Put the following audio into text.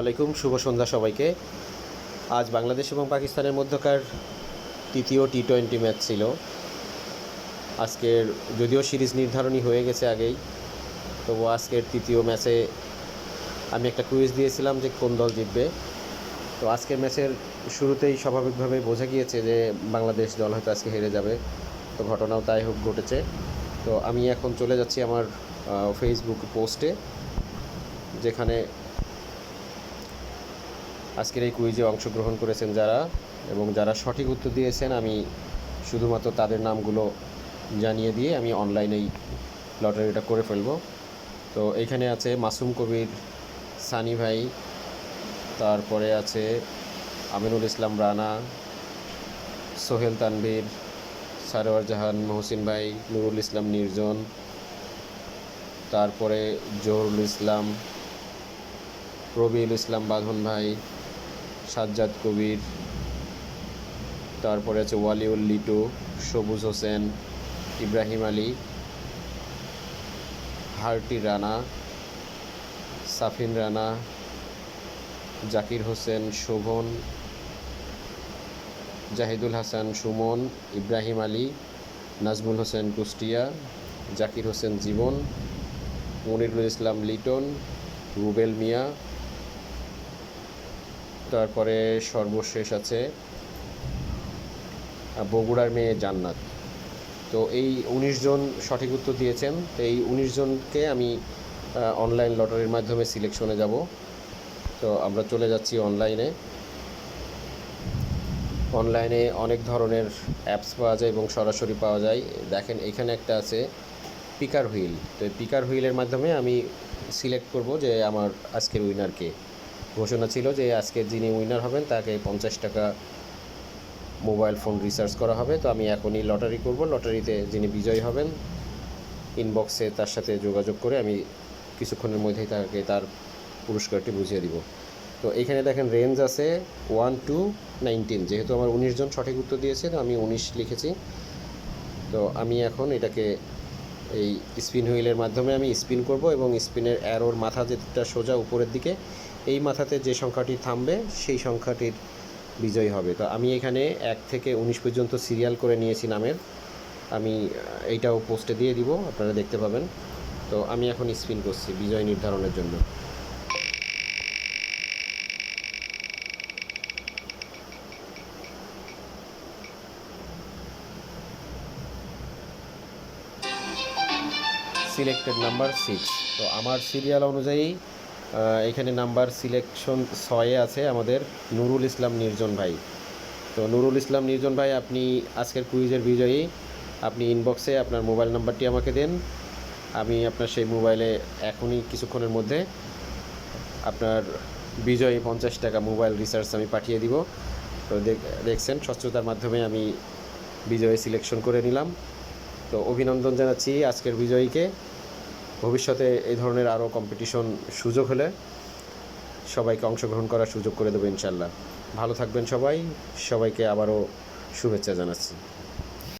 আলাইকুম, শুভ সন্ধ্যা সবাইকে। আজ বাংলাদেশ এবং পাকিস্তানের মধ্যকার তৃতীয় টি টোয়েন্টি ম্যাচ ছিল। আজকের যদিও সিরিজ নির্ধারণী হয়ে গেছে আগেই, তবু আজকের তৃতীয় ম্যাচে আমি একটা কুইজ দিয়েছিলাম যে কোন দল জিতবে। তো আজকের ম্যাচের শুরুতেই স্বাভাবিকভাবে বোঝা গিয়েছে যে বাংলাদেশ দল হয়তো আজকে হেরে যাবে। তো ঘটনাও তাই হোক ঘটেছে। তো আমি এখন চলে যাচ্ছি আমার ফেসবুক পোস্টে যেখানে আজকের এই কুইজে অংশগ্রহণ করেছেন যারা এবং যারা সঠিক উত্তর দিয়েছেন, আমি শুধুমাত্র তাদের নামগুলো জানিয়ে দিয়ে আমি অনলাইনেই লটারিটা করে ফেলব। তো এইখানে আছে মাসুম কবির, সানি ভাই, তারপরে আছে আমিনুল ইসলাম রানা, সোহেল তানভীর, সারোয়ার জাহান, মহসিন ভাই, নুরুল ইসলাম নির্জন, তারপরে জহুরুল ইসলাম রবিউল ইসলাম বাঁধন ভাই, সাজ্জাদ কবির, তারপরে আছে ওয়ালিউল লিটু, সবুজ হোসেন, ইব্রাহিম আলী, হার্টি রানা, সাফিন রানা, জাকির হোসেন, শোভন, জাহিদুল হাসান, সুমন, ইব্রাহিম আলী, নাজমুল হোসেন কুষ্টিয়া, জাকির হোসেন জীবন, মনিরুল ইসলাম লিটন, রুবেল মিয়া তারপরে সর্বশেষ আছে বগুড়ার মেয়ে জান্নাত। তো এই উনিশ জন সঠিক উত্তর দিয়েছেন। তো এই উনিশ জনকে আমি অনলাইন লটারির মাধ্যমে সিলেকশনে যাব। তো আমরা চলে যাচ্ছি অনলাইনে অনলাইনে অনেক ধরনের অ্যাপস পাওয়া যায় এবং সরাসরি পাওয়া যায়। দেখেন, এখানে একটা আছে পিকার হুইল তো পিকার হুইলের মাধ্যমে আমি সিলেক্ট করব যে আমার আজকের উইনারকে ঘোষণা ছিল যে আজকে যিনি উইনার হবেন, তাকে পঞ্চাশ টাকা মোবাইল ফোন রিচার্জ করা হবে। তো আমি এখনই লটারি করব। লটারিতে যিনি বিজয়ী হবেন ইনবক্সে তার সাথে যোগাযোগ করে আমি কিছুক্ষণের মধ্যেই তাকে তার পুরস্কারটি বুঝিয়ে দিব। তো এখানে দেখেন রেঞ্জ আছে ওয়ান টু নাইনটিন যেহেতু আমার উনিশ জন সঠিক উত্তর দিয়েছে, তো আমি উনিশ লিখেছি। তো আমি এখন এটাকে এই স্পিন হুইলের মাধ্যমে আমি স্পিন করব এবং স্পিনের অ্যারোর মাথা যেটা সোজা উপরের দিকে, এই মাথাতে যে সংখ্যাটি থামবে, সেই সংখ্যাটির বিজয়ী হবে। তো আমি এখানে এক থেকে উনিশ পর্যন্ত সিরিয়াল করে নিয়েছি নামের। আমি এইটাও পোস্টে দিয়ে দিব, আপনারা দেখতে পাবেন। তো আমি এখন স্পিন করছি, বিজয় নির্ধারণের জন্য। সিলেক্টেড নাম্বার সিক্স তো আমার সিরিয়াল অনুযায়ী এখানে নাম্বার সিলেকশন ছয়ে আছে আমাদের নুরুল ইসলাম নির্জন ভাই। তো নুরুল ইসলাম নির্জন ভাই, আপনি আজকের কুইজের বিজয়ী। আপনি ইনবক্সে আপনার মোবাইল নাম্বারটি আমাকে দেন। আমি আপনার সেই মোবাইলে এখনই কিছুক্ষণের মধ্যে আপনার বিজয়ী পঞ্চাশ টাকা মোবাইল রিচার্জ আমি পাঠিয়ে দিব। তো দেখ- দেখছেন, স্বচ্ছতার মাধ্যমে আমি বিজয়ী সিলেকশন করে নিলাম। তো অভিনন্দন জানাচ্ছি আজকের বিজয়ীকে। ভবিষ্যতে এই ধরনের আরও কম্পিটিশন সুযোগ হলে সবাইকে অংশগ্রহণ করার সুযোগ করে দেবো ইনশাল্লাহ। ভালো থাকবেন সবাই। সবাইকে আবারও শুভেচ্ছা জানাচ্ছি।